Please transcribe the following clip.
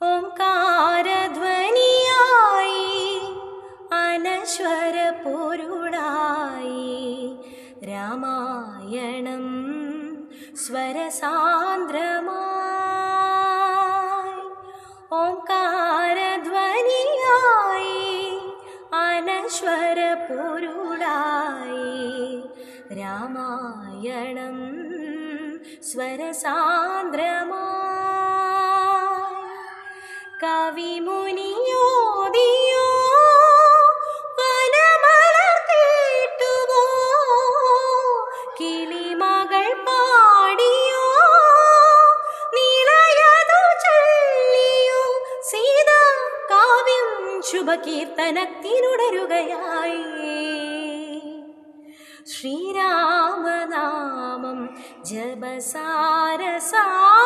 ഓംകാരധ്വനിയായി അനശ്വര പൊരുളായി രാമായണം സ്വരസാന്ദ്രമായി ഓംകാരധ്വനിയായി അനശ്വര പൊരുളായി രാമായണം സ്വരസാന്ദ്രമായി കിളിമകൾ പാടിയോ? ചൊല്ലിയോ? കാവ്യം ശുഭകീർത്തനത്തിനുടരുകയായി. ശ്രീരാമനാമം ജപസാരസാഗരം